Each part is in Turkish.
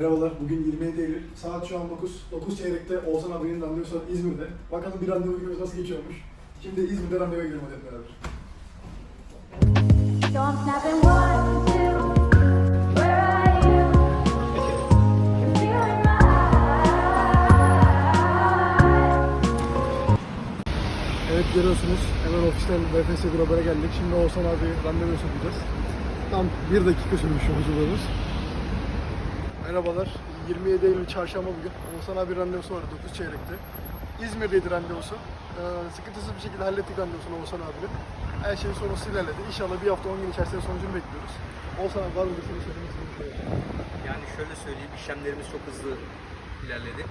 Merhabalar, bugün 27 Eylül. Saat şu an 9. 9 çeyrekte Oğuzhan abinin randevusu İzmir'de. Bakalım bir randevu günümüz nasıl geçiyormuş. Şimdi İzmir'de randevuya gidelim hadi beraber. Evet görüyorsunuz hemen ofisten BFS Global'e geldik. Şimdi Oğuzhan abi randevu yapacağız. Tam bir dakika sürmüş yolculuğumuz. Merhabalar. 27 Eylül çarşamba bugün. Oğuzhan abi randevusu var 9 çeyrekte. İzmir'deydi randevusu. Ee, sıkıntısız bir şekilde hallettik randevusunu Oğuzhan abinin. Her şey sorunsuz ilerledi. İnşallah bir hafta 10 gün içerisinde sonucunu bekliyoruz. Oğuzhan abi var mı bir şey söylemek şey? Yani şöyle söyleyeyim, işlemlerimiz çok hızlı ilerledi.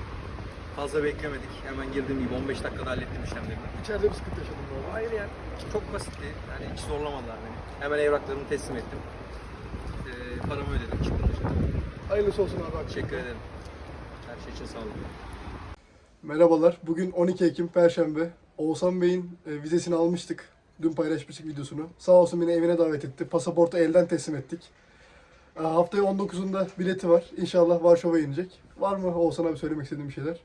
Fazla beklemedik. Hemen girdiğim gibi 15 dakikada hallettim işlemlerimi. İçeride bir sıkıntı yaşadım bu arada. Hayır yani çok basitti. Yani hiç zorlamadılar beni. Hemen evraklarımı teslim ettim. Ee, paramı ödedim, çıktım dışarı. Hayırlısı olsun abi. Teşekkür ederim. Her şey için sağ olun. Merhabalar. Bugün 12 Ekim Perşembe. Oğuzhan Bey'in e, vizesini almıştık. Dün paylaşmıştık videosunu. Sağ olsun beni evine davet etti. Pasaportu elden teslim ettik. E, Haftaya 19'unda bileti var. İnşallah Varşova'ya inecek. Var mı Oğuzhan abi söylemek istediğin bir şeyler?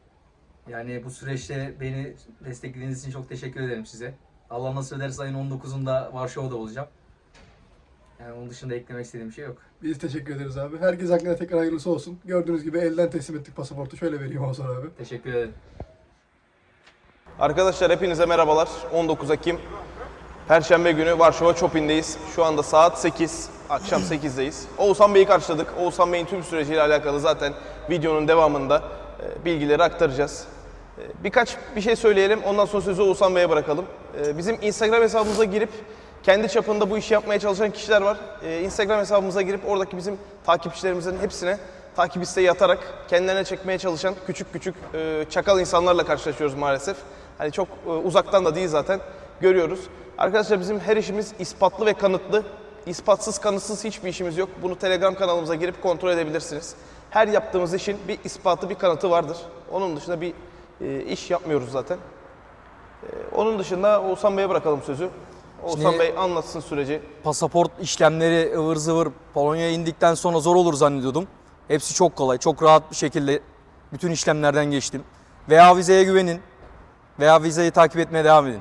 Yani bu süreçte beni desteklediğiniz için çok teşekkür ederim size. Allah nasip ederse ayın 19'unda Varşova'da olacağım. Yani onun dışında eklemek istediğim bir şey yok. Biz teşekkür ederiz abi. Herkes hakkında tekrar hayırlısı olsun. Gördüğünüz gibi elden teslim ettik pasaportu. Şöyle vereyim Oğuzhan abi. Teşekkür ederim. Arkadaşlar hepinize merhabalar. 19 Ekim Perşembe günü Varşova Chopin'deyiz. Şu anda saat 8, akşam 8'deyiz. Oğuzhan Bey'i karşıladık. Oğuzhan Bey'in tüm süreciyle alakalı zaten videonun devamında e, bilgileri aktaracağız. E, Birkaç bir şey söyleyelim, ondan sonra sözü Oğuzhan Bey'e bırakalım. E, Bizim Instagram hesabımıza girip kendi çapında bu işi yapmaya çalışan kişiler var. E, Instagram hesabımıza girip oradaki bizim takipçilerimizin hepsine takip isteği atarak kendilerine çekmeye çalışan küçük küçük e, çakal insanlarla karşılaşıyoruz maalesef. Hani çok e, uzaktan da değil zaten görüyoruz. Arkadaşlar bizim her işimiz ispatlı ve kanıtlı. İspatsız kanıtsız hiçbir işimiz yok. Bunu Telegram kanalımıza girip kontrol edebilirsiniz. Her yaptığımız işin bir ispatı, bir kanıtı vardır. Onun dışında bir e, iş yapmıyoruz zaten. E, onun dışında Oğuzhan Bey'e bırakalım sözü. Oğuzhan Şimdi- Bey anlatsın süreci. pasaport işlemleri ıvır zıvır Polonya'ya indikten sonra zor olur zannediyordum. Hepsi çok kolay, çok rahat bir şekilde bütün işlemlerden geçtim. Veya vizeye güvenin veya vizeyi takip etmeye devam edin.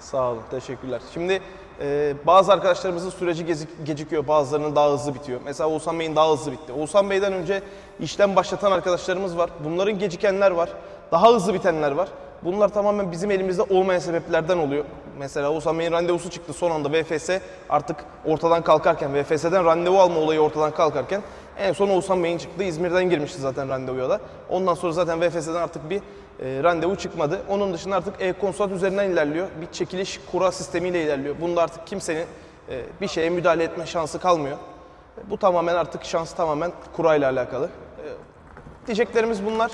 Sağ olun, teşekkürler. Şimdi e, bazı arkadaşlarımızın süreci gecikiyor, bazılarının daha hızlı bitiyor. Mesela Oğuzhan Bey'in daha hızlı bitti. Oğuzhan Bey'den önce işlem başlatan arkadaşlarımız var. Bunların gecikenler var, daha hızlı bitenler var. Bunlar tamamen bizim elimizde olmayan sebeplerden oluyor. Mesela Oğuzhan Bey'in randevusu çıktı son anda VFS artık ortadan kalkarken, VFS'den randevu alma olayı ortadan kalkarken en son Oğuzhan Bey'in çıktı. İzmir'den girmişti zaten randevuya da. Ondan sonra zaten VFS'den artık bir e, randevu çıkmadı. Onun dışında artık e-konsulat üzerinden ilerliyor. Bir çekiliş kura sistemiyle ilerliyor. Bunda artık kimsenin e, bir şeye müdahale etme şansı kalmıyor. E, bu tamamen artık şans tamamen kurayla alakalı. E, diyeceklerimiz bunlar.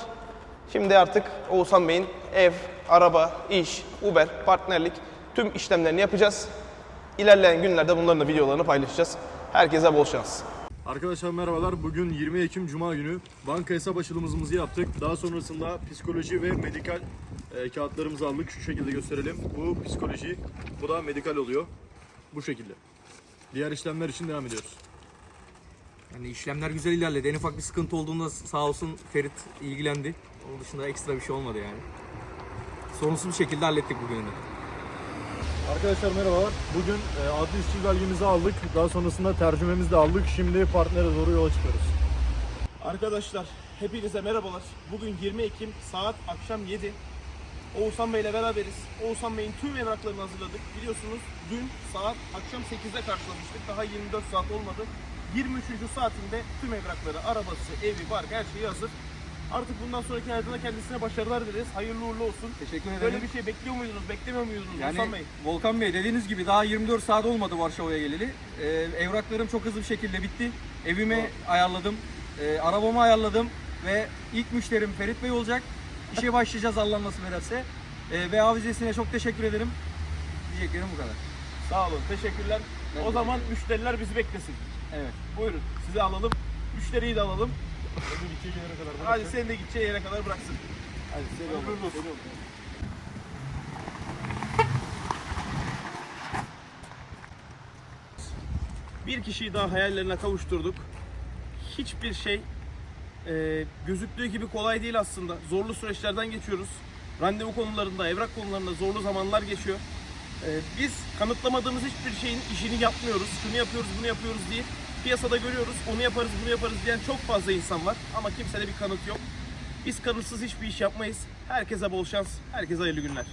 Şimdi artık Oğuzhan Bey'in ev, araba, iş, Uber, partnerlik tüm işlemlerini yapacağız. İlerleyen günlerde bunların da videolarını paylaşacağız. Herkese bol şans. Arkadaşlar merhabalar. Bugün 20 Ekim Cuma günü banka hesap açılımımızı yaptık. Daha sonrasında psikoloji ve medikal e, kağıtlarımızı aldık. Şu şekilde gösterelim. Bu psikoloji, bu da medikal oluyor. Bu şekilde. Diğer işlemler için devam ediyoruz. Yani işlemler güzel ilerledi. En ufak bir sıkıntı olduğunda sağ olsun Ferit ilgilendi. Onun dışında ekstra bir şey olmadı yani. Sorunsuz bir şekilde hallettik bugünü. Arkadaşlar merhabalar. Bugün e, adli işçi belgemizi aldık. Daha sonrasında tercümemizi de aldık. Şimdi partnere doğru yola çıkıyoruz. Arkadaşlar hepinize merhabalar. Bugün 20 Ekim saat akşam 7. Oğuzhan Bey ile beraberiz. Oğuzhan Bey'in tüm evraklarını hazırladık. Biliyorsunuz dün saat akşam 8'de karşılamıştık. Daha 24 saat olmadı. 23. saatinde tüm evrakları, arabası, evi, bark her şeyi hazır. Artık bundan sonraki hayatında kendisine başarılar dileriz. Hayırlı uğurlu olsun. Teşekkür ederim. Böyle bir şey bekliyor muydunuz, beklemiyor muydunuz Yani Oğuzhan Bey? Volkan Bey dediğiniz gibi daha 24 saat olmadı Varşova'ya geleli. Ee, evraklarım çok hızlı bir şekilde bitti. Evimi ayarladım, e, arabamı ayarladım ve ilk müşterim Ferit Bey olacak. İşe başlayacağız Allah nasip ederse. E, ve avizesine çok teşekkür ederim. Diyeceklerim bu kadar. Sağ olun, teşekkürler. Ben o zaman müşteriler bizi beklesin. Evet. Buyurun, sizi alalım. Müşteriyi de alalım. Hadi seni de gideceği yere kadar bıraksın. Hadi seni olsun. Bir kişiyi daha hayallerine kavuşturduk. Hiçbir şey e, gözüktüğü gibi kolay değil aslında. Zorlu süreçlerden geçiyoruz. Randevu konularında, evrak konularında zorlu zamanlar geçiyor. E, biz kanıtlamadığımız hiçbir şeyin işini yapmıyoruz. Şunu yapıyoruz, bunu yapıyoruz diye. Piyasada görüyoruz, onu yaparız, bunu yaparız diyen çok fazla insan var. Ama kimsede bir kanıt yok. Biz kanıtsız hiçbir iş yapmayız. Herkese bol şans, herkese hayırlı günler.